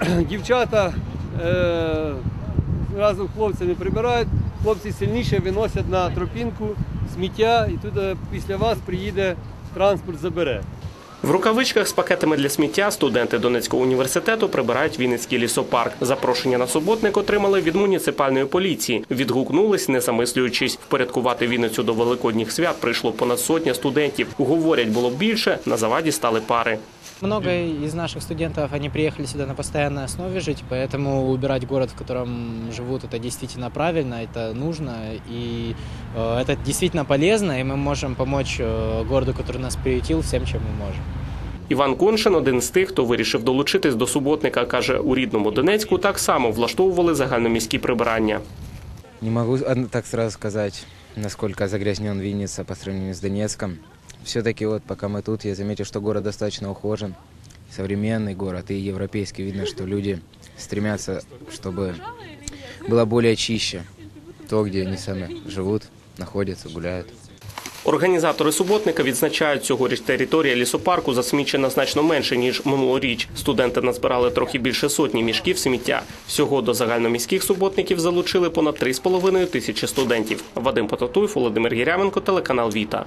дівчата е, разом з хлопцями прибирають, хлопці сильніше виносять на тропінку сміття, і туди після вас приїде транспорт, забере. В рукавичках з пакетами для сміття студенти Донецького університету прибирають Вінницький лісопарк. Запрошення на суботник отримали від муніципальної поліції. Відгукнулись, не замислюючись. Впорядкувати Вінницю до великодніх свят прийшло понад сотня студентів. Говорять, було б більше, на заваді стали пари. Много из наших студентов, они приехали сюда на постоянной основе жить, поэтому убирать город, в котором живут, это действительно правильно, это нужно, и э, это действительно полезно, и мы можем помочь э, городу, который нас приютил, всем, чем мы можем. Іван Коншин один з тих, хто вирішив долучитись до суботника, каже, у рідному Донецьку так само влаштовували загальноміські прибирання. Не могу одно- так сразу сказать, насколько загрязнен Винница по сравнению с Донецком. Все-таки вот пока мы тут, я заметил, что город достаточно ухожен, современный город и европейский. Видно, что люди стремятся, чтобы было более чище то, где они сами живут, находятся, гуляют. Організатори суботника відзначають, цьогоріч територія лісопарку засмічена значно менше ніж минулоріч. Студенти назбирали трохи більше сотні мішків сміття. Всього до загальноміських суботників залучили понад 3,5 тисячі студентів. Вадим Потатуй, Володимир Гіряменко, телеканал Віта.